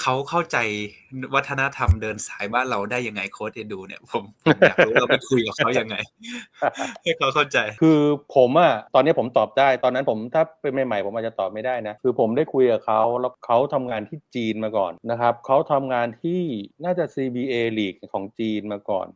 เขาเข้าใจวัฒนธรรมเดินสายบ้านเราได้ยังไงโค้ชเอดูเนี่ยผมผมอยากรู้เราไปคุยกับเขายังไงให้เขาเข้าใจ คือผมอะตอนนี้ผมตอบได้ ตอนนั้นผมถ้าเป็นใหม่ๆผมอาจจะตอบไม่ได้นะคือผมได้คุยกับเขาแล้วเขาทำงานที่จีนมาก่อนนะครับเขาทำงานที่น่าจะ CBA League ของจีนมาก่อน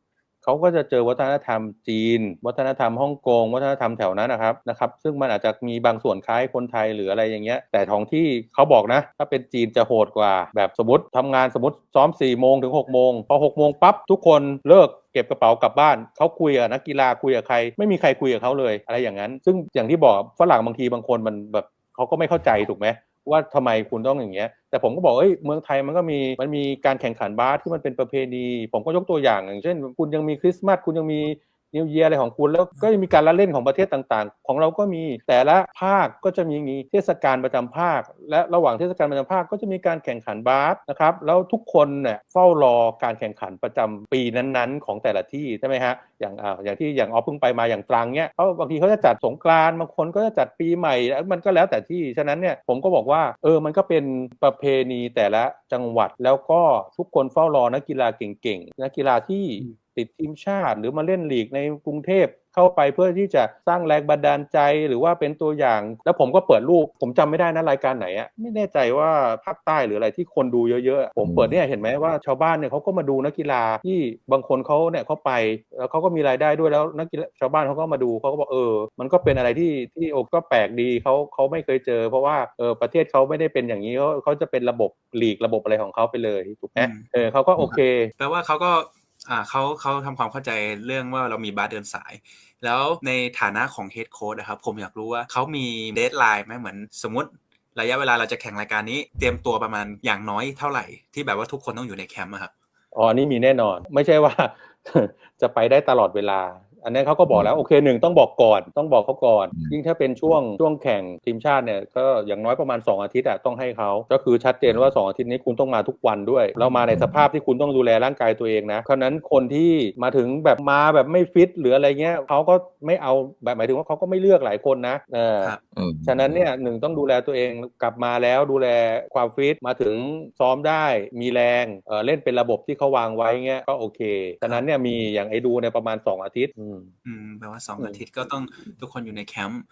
เขาก็จะเจอวัฒนธรรมจีน วัฒนธรรมฮ่องกง วัฒนธรรมแถวนั้นนะครับนะครับซึ่งมันอาจจะมีบางส่วนคล้ายคนไทยหรืออะไรอย่างเงี้ยแต่ท้องที่เขาบอกนะ ถ้าเป็นจีนจะโหดกว่า แบบสมมติทำงานสมมติซ้อม4ี่โมงถึง6กโมงพอ6กโมงปั๊บทุกคนเลิกเก็บกระเป๋ากลับบ้านเขาคุยกับนักกีฬาคุยกับใคร ไม่มีใครคุยกับเขาเลยอะไรอย่างนั้น ซึ่งอย่างที่บอกฝรั่งบางทีบางคนมันแบบเขาก็ไม่เข้าใจถูกไหม ว่าทำไมคุณต้องอย่างเงี้ย แต่ผมก็บอกเอ้ยเมืองไทยมันก็มีมันมีการแข่งขันบาสที่มันเป็นประเพณี ผมก็ยกตัวอย่างอย่างเช่น คุณยังมีคริสต์มาสคุณยังมี นิวเยียอะไรของคุณแล้วก็ยังมีการละเล่นของประเทศต่างๆ ของเราก็มีแต่ละภาคก็จะมีเทศกาลประจำภาค และระหว่างเทศกาลประจำภาคก็จะมีการแข่งขันบาสนะครับแล้วทุกคนเนี่ยเฝ้ารอการแข่งขันประจำปีนั้นๆ ของแต่ละที่ใช่ไหมฮะอย่างอ่าอย่างที่อย่างออฟเพิ่งไปมาอย่างตรังเนี่ยเขาบางทีเขาจะจัดสงกรานต์บางคนก็จะจัดปีใหม่แล้วมันก็แล้วแต่ที่ฉะนั้นเนี่ยผมก็บอกว่าเออมันก็เป็นประเพณีแต่ละจังหวัดแล้วก็ทุกคนเฝ้ารอนักกีฬาเก่งๆนักกีฬาที่ ติดทีมชาติ หรือมาเล่นลีกในกรุงเทพเข้าไปเพื่อที่จะสร้างแรงบันดาลใจหรือว่าเป็นตัวอย่าง แล้วผมก็เปิดรูป ผมจำไม่ได้นะรายการไหนอะไม่แน่ใจว่าภาคใต้หรืออะไรที่คนดูเยอะๆอะผมเปิดเนี่ยเห็นไหมว่าชาวบ้านเนี่ยเขาก็มาดูนักกีฬาที่บางคนเขาเนี่ยเขาไปแล้วเขาก็มีรายได้ด้วยแล้วนักกีฬาชาวบ้านเขาก็มาดูเขาก็บอกเออ มันก็เป็นอะไรที่ที่โอก็แปลกดีเขาเขาไม่เคยเจอ เพราะว่าเออประเทศเขาไม่ได้เป็นอย่างนี้เขาเขาจะเป็นระบบลีกระบบอะไรของเขาไปเลยถูกไหมอืมเออเขาก็โอเคแปลว่าเขาก็ อ่าเขาเขาทำความเข้าใจเรื่องว่าเรามีบาสเดินสาย แล้วในฐานะของเฮดโค้ดนะครับผมอยากรู้ว่าเขามีเดทไลน์ไหมเหมือนสมมติระยะเวลาเราจะแข่งรายการนี้ เตรียมตัวประมาณอย่างน้อยเท่าไหร่ที่แบบว่าทุกคนต้องอยู่ในแคมป์อะครับอ๋อนี่มีแน่นอน ไม่ใช่ว่า จะไปได้ตลอดเวลา อันนี้เขาก็บอกแล้วโอเคหนึ่งต้องบอกก่อนต้องบอกเขาก่อนอืมยิ่งถ้าเป็นช่วงช่วงแข่งทีมชาติเนี่ยก็อย่างน้อยประมาณ 2 อาทิตย์อะต้องให้เขาก็คือชัดเจนว่า 2 อาทิตย์นี้คุณต้องมาทุกวันด้วยแล้วมาในสภาพที่คุณต้องดูแลร่างกายตัวเองนะเพราะฉะนั้นคนที่มาถึงแบบมาแบบไม่ฟิตหรืออะไรเงี้ยเขาก็ไม่เอาแบบหมายถึงว่าเขาก็ไม่เลือกหลายคนนะเออครับอืมฉะนั้นเนี่ยหนึ่งต้องดูแลตัวเองกลับมาแล้วดูแลความฟิตมาถึงซ้อมได้มีแรงเออเล่นเป็นระบบที่เขาวางไว้เงี้ยก็โอเคฉะนั้นเนี่ยมีอย่างไอ้ดูในยประมาณ 2 อาทิตย์อืมอืมแปลว่าสองอืมอาทิตย์ก็ต้องทุกคนอยู่ในแคมป์